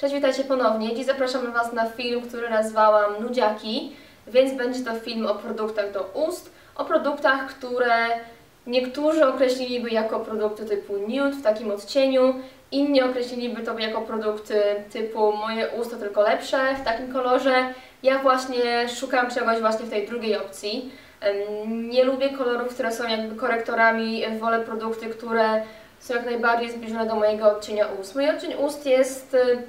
Cześć, witajcie ponownie. Dziś zapraszam Was na film, który nazwałam Nudziaki, więc będzie to film o produktach do ust, o produktach, które niektórzy określiliby jako produkty typu nude w takim odcieniu, inni określiliby to jako produkty typu moje usta tylko lepsze w takim kolorze. Ja właśnie szukam czegoś właśnie w tej drugiej opcji. Nie lubię kolorów, które są jakby korektorami, wolę produkty, które są jak najbardziej zbliżone do mojego odcienia ust. Mój odcień ust jest y,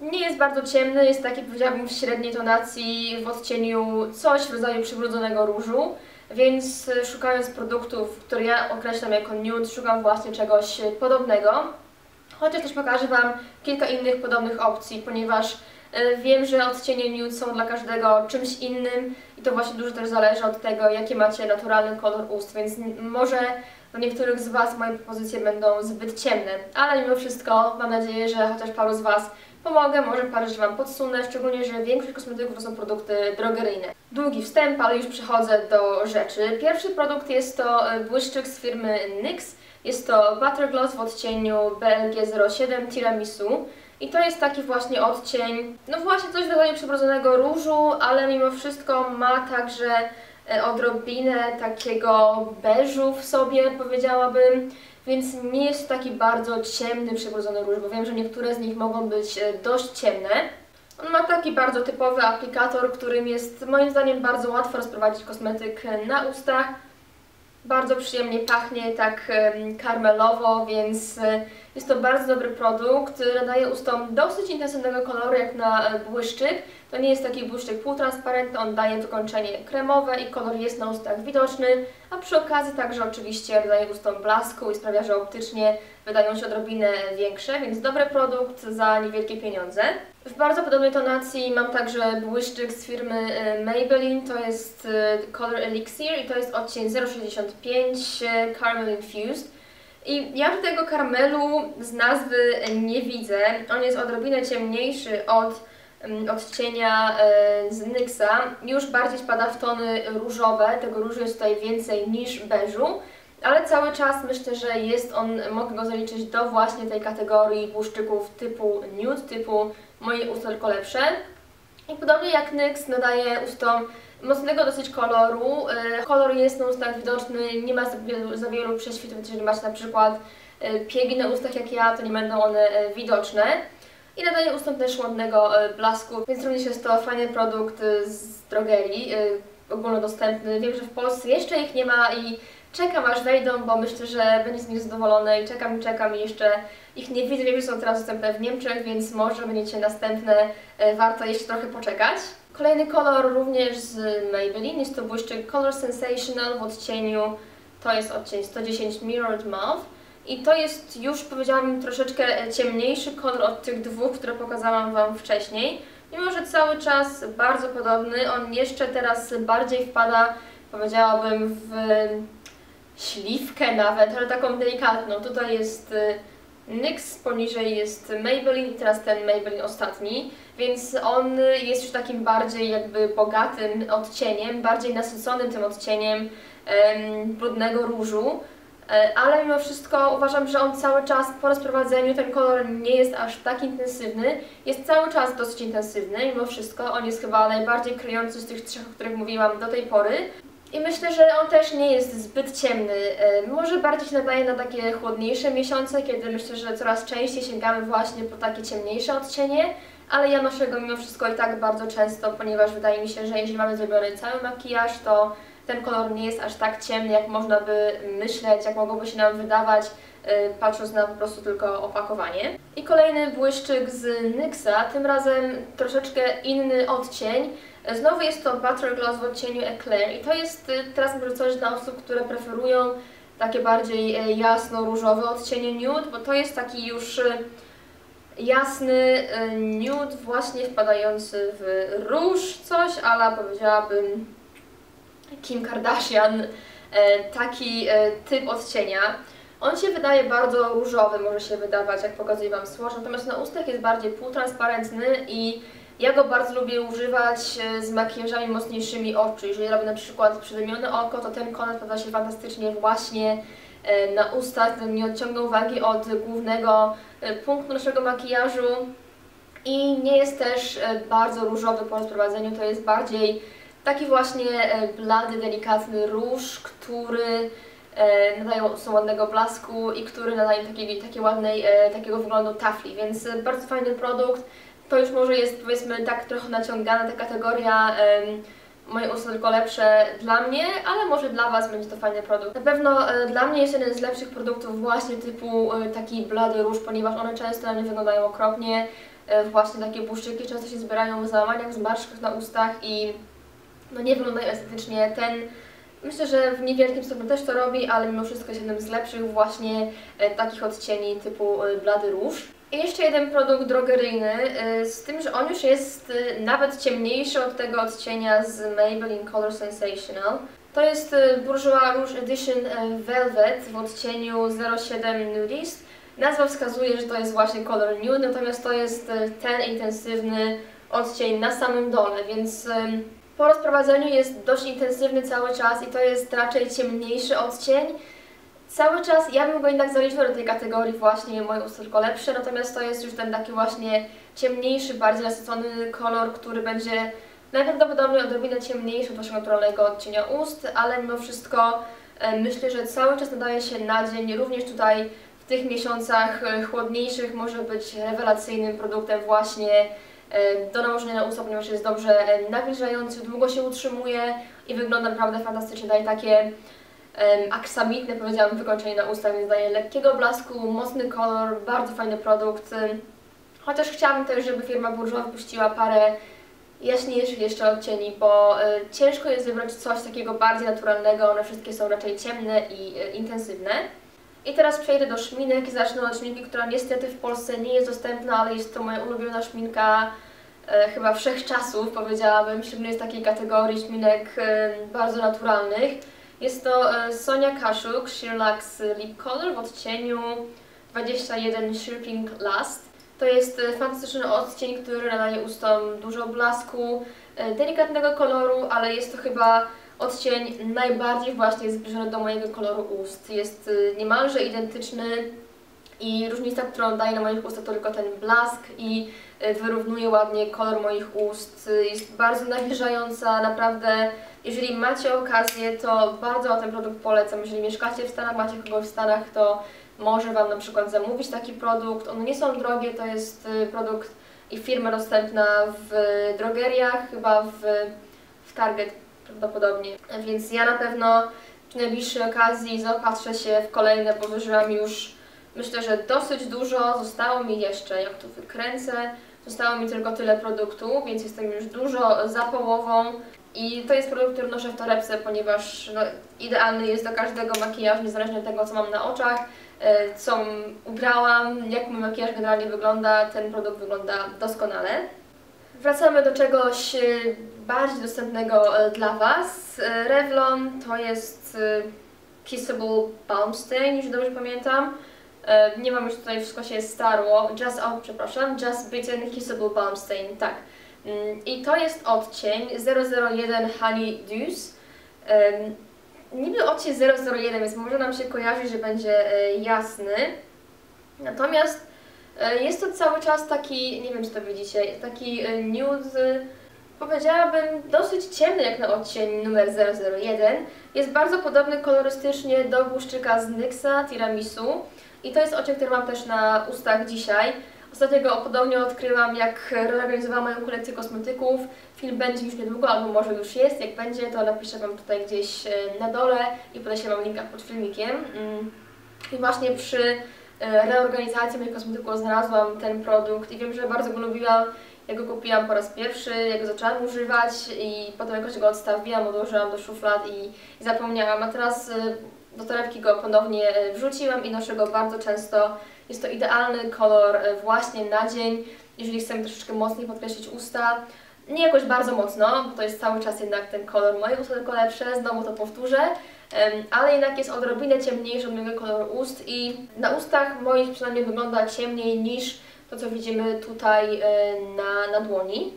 nie jest bardzo ciemny, jest taki powiedziałabym w średniej tonacji, w odcieniu coś w rodzaju przybrudzonego różu, więc y, szukając produktów, które ja określam jako nude, szukam właśnie czegoś podobnego. Chociaż też pokażę Wam kilka innych podobnych opcji, ponieważ y, wiem, że odcienie nude są dla każdego czymś innym i to właśnie dużo też zależy od tego, jaki macie naturalny kolor ust, więc może dla niektórych z Was moje propozycje będą zbyt ciemne, ale mimo wszystko mam nadzieję, że chociaż paru z Was pomogę, może parę rzeczy Wam podsunę, szczególnie, że większość kosmetyków to są produkty drogeryjne. Długi wstęp, ale już przechodzę do rzeczy. Pierwszy produkt jest to e, błyszczyk z firmy NYX. Jest to Butter Gloss w odcieniu BLG 07 Tiramisu. I to jest taki właśnie odcień, no właśnie coś w rodzaju przebrodzonego różu, ale mimo wszystko ma także e, odrobinę takiego beżu w sobie, powiedziałabym więc nie jest taki bardzo ciemny przybrudzony róż, bo wiem, że niektóre z nich mogą być e, dość ciemne. On ma taki bardzo typowy aplikator, którym jest moim zdaniem bardzo łatwo rozprowadzić kosmetyk na ustach. Bardzo przyjemnie pachnie, tak karmelowo, więc e, jest to bardzo dobry produkt. Nadaje ustom dosyć intensywnego koloru jak na e, błyszczyk. To nie jest taki błyszczyk półtransparentny, on daje wykończenie kremowe i kolor jest na ustach widoczny, a przy okazji także oczywiście daje ustom blasku i sprawia, że optycznie wydają się odrobinę większe, więc dobry produkt za niewielkie pieniądze. W bardzo podobnej tonacji mam także błyszczyk z firmy e, Maybelline, to jest Color Elixir i to jest odcień 065 Caramel Infused. I ja tego karmelu z nazwy nie widzę. On jest odrobinę ciemniejszy od mm, odcienia z NYXa. Już bardziej spada w tony różowe. Tego różu jest tutaj więcej niż beżu. Ale cały czas myślę, że jest on, mogę go zaliczyć do właśnie tej kategorii błyszczyków typu nude, typu moje usta tylko lepsze. I podobnie jak NYX nadaje ustom mocnego dosyć koloru. E, kolor jest na ustach widoczny, nie ma za wielu, za wielu prześwitów, jeżeli macie na przykład e, piegi na ustach jak ja, to nie będą one e, widoczne. I nadaje ustom też ładnego blasku, więc również jest to fajny produkt z drogerii, ogólnodostępny. Wiem, że w Polsce jeszcze ich nie ma i czekam aż wejdą, bo myślę, że będzie z nich zadowolony i czekam czekam i jeszcze ich nie widzę. Wiem, że są teraz dostępne w Niemczech, więc może będziecie następne, warto jeszcze trochę poczekać. Kolejny kolor również z Maybelline, jest to błyszczyk Color Sensational w odcieniu, to jest odcień 110 Mirrored Mauve i to jest już powiedziałabym troszeczkę ciemniejszy kolor od tych dwóch, które pokazałam Wam wcześniej. Mimo, że cały czas bardzo podobny, on jeszcze teraz bardziej wpada, powiedziałabym, w śliwkę nawet, ale taką delikatną. Tutaj jest y, NYX, poniżej jest Maybelline i teraz ten Maybelline ostatni, więc on jest już takim bardziej jakby bogatym odcieniem, bardziej nasyconym tym odcieniem um, brudnego różu, e, ale mimo wszystko uważam, że on cały czas po rozprowadzeniu ten kolor nie jest aż tak intensywny, jest cały czas dosyć intensywny mimo wszystko, on jest chyba najbardziej kryjący z tych trzech, o których mówiłam do tej pory. I myślę, że on też nie jest zbyt ciemny. E, może bardziej się nadaje na takie chłodniejsze miesiące, kiedy myślę, że coraz częściej sięgamy właśnie po takie ciemniejsze odcienie, ale ja noszę go mimo wszystko i tak bardzo często, ponieważ wydaje mi się, że jeżeli mamy zrobiony cały makijaż, to ten kolor nie jest aż tak ciemny, jak można by myśleć, jak mogłoby się nam wydawać, e, patrząc na po prostu tylko opakowanie. I kolejny błyszczyk z NYXa, tym razem troszeczkę inny odcień, Znowu jest to Butter Gloss w odcieniu Eclair i to jest y, teraz może coś dla osób, które preferują takie bardziej e, jasno-różowe odcienie nude, bo to jest taki już y, jasny y, nude właśnie wpadający w róż, coś ale powiedziałabym Kim Kardashian, taki typ odcienia. On się wydaje bardzo różowy, może się wydawać, jak pokazuje Wam słoż, natomiast na ustach jest bardziej półtransparentny i ja go bardzo lubię używać e, z makijażami mocniejszymi oczu. Jeżeli robię na przykład przydymione oko, to ten kolor pada się fantastycznie właśnie e, na ustach, nie odciąga uwagi od głównego e, punktu naszego makijażu. I nie jest też bardzo różowy po rozprowadzeniu, to jest bardziej taki właśnie blady, delikatny róż, który nadaje ładnego blasku i który nadaje takiej, takiej ładnej, takiego wyglądu tafli, więc bardzo fajny produkt. To już może jest powiedzmy tak trochę naciągana ta kategoria moje usta tylko lepsze dla mnie, ale może dla Was będzie to fajny produkt. Na pewno e, dla mnie jest jeden z lepszych produktów właśnie typu e, taki blady róż, ponieważ one często na mnie wyglądają okropnie. E, właśnie takie błyszczyki często się zbierają w załamaniach, zmarszczkach na ustach i no nie wyglądają estetycznie. Ten myślę, że w niewielkim stopniu też to robi, ale mimo wszystko jest jednym z lepszych właśnie takich odcieni typu blady róż. I jeszcze jeden produkt drogeryjny, y, z tym, że on już jest y, nawet ciemniejszy od tego odcienia z Maybelline Color Sensational. To jest y, Bourjois Rouge Edition Velvet w odcieniu 07 Nudist. Nazwa wskazuje, że to jest właśnie kolor nude, natomiast to jest ten intensywny odcień na samym dole, więc po rozprowadzeniu jest dość intensywny cały czas i to jest raczej ciemniejszy odcień. Cały czas ja bym go jednak zaliczyła do tej kategorii właśnie moje usta tylko lepsze, natomiast to jest już ten taki właśnie ciemniejszy, bardziej nasycony kolor, który będzie najprawdopodobniej odrobinę ciemniejszy od waszego naturalnego odcienia ust, ale mimo wszystko e, myślę, że cały czas nadaje się na dzień, również tutaj w tych miesiącach e, chłodniejszych może być rewelacyjnym produktem właśnie e, do nałożenia na usta, ponieważ jest dobrze nawilżający, długo się utrzymuje i wygląda naprawdę fantastycznie, daje takie aksamitne, powiedziałam, wykończenie na usta, więc daje lekkiego blasku, mocny kolor, bardzo fajny produkt. Chociaż chciałabym też, żeby firma Bourjois wypuściła parę jaśniejszych jeszcze odcieni, bo e, ciężko jest wybrać coś takiego bardziej naturalnego, one wszystkie są raczej ciemne i e, intensywne. I teraz przejdę do szminek i zacznę od szminki, która niestety w Polsce nie jest dostępna, ale jest to moja ulubiona szminka e, chyba wszechczasów, powiedziałabym, szczególnie z takiej kategorii szminek e, bardzo naturalnych. Jest to e, Sonia Kaszuk Sheerlax Lip Color w odcieniu 21 Shirping Last. To jest e, fantastyczny odcień, który nadaje ustom dużo blasku, e, delikatnego koloru, ale jest to chyba odcień najbardziej właśnie zbliżony do mojego koloru ust. Jest niemalże identyczny i różnica, którą daje na moich ustach to tylko ten blask i wyrównuje ładnie kolor moich ust. Jest bardzo nawilżająca, naprawdę jeżeli macie okazję, to bardzo ten produkt polecam. Jeżeli mieszkacie w Stanach, macie kogoś w Stanach, to może Wam na przykład zamówić taki produkt. One nie są drogie, to jest y, produkt i firma dostępna w drogeriach, chyba w, w Target prawdopodobnie. Więc ja na pewno przy najbliższej okazji zaopatrzę się w kolejne, bo zużyłam już myślę, że dosyć dużo. Zostało mi jeszcze, jak tu wykręcę, zostało mi tylko tyle produktu, więc jestem już dużo za połową. I to jest produkt, który noszę w torebce, ponieważ no, idealny jest do każdego makijażu, niezależnie od tego, co mam na oczach, e, co ubrałam, jak mój makijaż generalnie wygląda, ten produkt wygląda doskonale. Wracamy do czegoś e, bardziej dostępnego e, dla Was. Revlon to jest Kissable Balm Stain, jeśli dobrze pamiętam. Nie mam już tutaj, wszystko się starło. Just, oh, przepraszam, Just Bitten Kissable Balm Stain, tak. Mm, I to jest odcień 001 Honey Deuce. Niby odcień 001, więc może nam się kojarzy, że będzie e, jasny. Natomiast e, jest to cały czas taki, nie wiem czy to widzicie, taki e, nude, powiedziałabym dosyć ciemny jak na odcień numer 001. Jest bardzo podobny kolorystycznie do błyszczyka z NYXa Tiramisu. I to jest odcień, który mam też na ustach dzisiaj. Ostatnio go podobnie odkryłam, jak reorganizowałam moją kolekcję kosmetyków. Film będzie już niedługo, albo może już jest. Jak będzie, to napiszę Wam tutaj gdzieś e, na dole i podeślę Wam linka pod filmikiem. Mm. I właśnie przy e, reorganizacji moich kosmetyków znalazłam ten produkt i wiem, że bardzo go lubiłam. Ja go kupiłam po raz pierwszy, jak go zaczęłam używać i potem jakoś go odstawiłam, odłożyłam do szuflad i, i zapomniałam. A teraz e, do torebki go ponownie wrzuciłam i noszę go bardzo często jest to idealny kolor e, właśnie na dzień, jeżeli chcemy troszeczkę mocniej podkreślić usta. Nie jakoś bardzo mocno, bo to jest cały czas jednak ten kolor moje usta tylko lepsze, znowu to powtórzę, ale jednak jest odrobinę ciemniejszy od mojego koloru ust i na ustach moich przynajmniej wygląda ciemniej niż to, co widzimy tutaj e, na, na dłoni.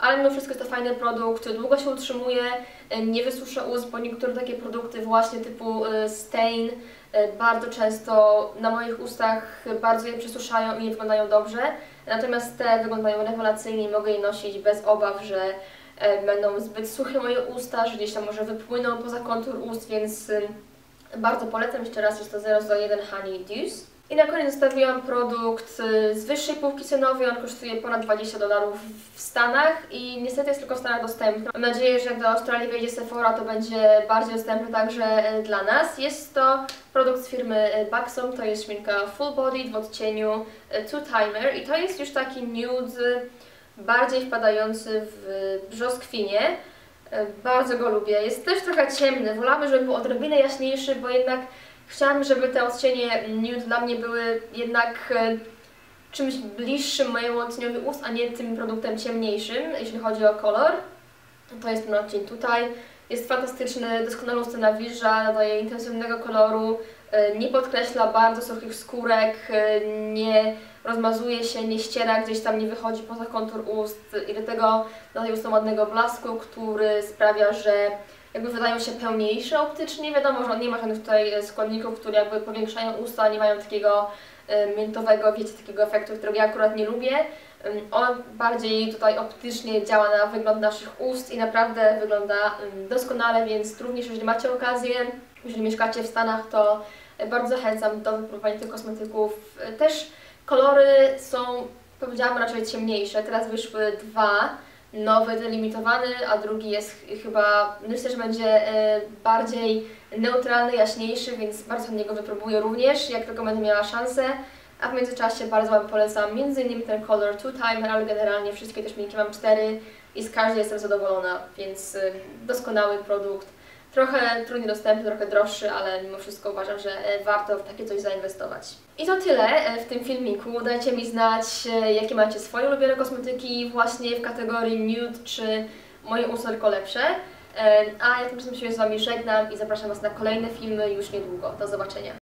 Ale mimo wszystko jest to fajny produkt, długo się utrzymuje, e, nie wysusza ust, bo niektóre takie produkty właśnie typu Stain E, bardzo często na moich ustach bardzo je przesuszają i nie wyglądają dobrze. Natomiast te wyglądają rewelacyjnie i mogę je nosić bez obaw, że e, będą zbyt suche moje usta, że gdzieś tam może wypłyną poza kontur ust, więc bardzo polecam. Jeszcze raz jest to 001 Honey Dews. I na koniec zostawiłam produkt y, z wyższej półki cenowej, on kosztuje ponad 20 dolarów w Stanach i niestety jest tylko w Stanach dostępny. Mam nadzieję, że jak do Australii wejdzie Sephora, to będzie bardziej dostępny także y, dla nas. Jest to produkt z firmy y, Baxom, to jest szminka Full Body w odcieniu Two Timer i to jest już taki nude bardziej wpadający w brzoskwinie. Bardzo go lubię. Jest też trochę ciemny, wolałabym, żeby był odrobinę jaśniejszy, bo jednak Chciałam, żeby te odcienie nude dla mnie były jednak e, czymś bliższym mojemu odcieniowi ust, a nie tym produktem ciemniejszym, jeśli chodzi o kolor. To jest ten odcień tutaj. Jest fantastyczny, doskonałą scenę wilża, nadaje intensywnego koloru, e, nie podkreśla bardzo suchych skórek, e, nie rozmazuje się, nie ściera, gdzieś tam nie wychodzi poza kontur ust i do tego nadaje ustom ładnego blasku, który sprawia, że jakby wydają się pełniejsze optycznie. Wiadomo, że nie ma żadnych tutaj e, składników, które jakby powiększają usta, nie mają takiego e, miętowego, wiecie, takiego efektu, którego ja akurat nie lubię. On bardziej tutaj optycznie działa na wygląd naszych ust i naprawdę wygląda doskonale, więc również jeżeli macie okazję, jeżeli mieszkacie w Stanach, to e, bardzo zachęcam do wypróbowania tych kosmetyków. Też kolory są, powiedziałam, raczej ciemniejsze. Teraz wyszły dwa nowy, delimitowany, a drugi jest chyba, myślę, że będzie e, bardziej neutralny, jaśniejszy, więc bardzo niego wypróbuję również, jak tylko będę miała szansę. A w międzyczasie bardzo Wam polecam m.in. ten Color Two Timer, ale generalnie wszystkie te szminki mam cztery i z każdej jestem zadowolona, więc e, doskonały produkt. Trochę trudniej dostępny, trochę droższy, ale mimo wszystko uważam, że e, warto w takie coś zainwestować. I to tyle e, w tym filmiku. Dajcie mi znać, e, jakie macie swoje ulubione kosmetyki właśnie w kategorii nude, czy moje usta tylko lepsze. A ja tymczasem się z Wami żegnam i zapraszam Was na kolejne filmy już niedługo. Do zobaczenia.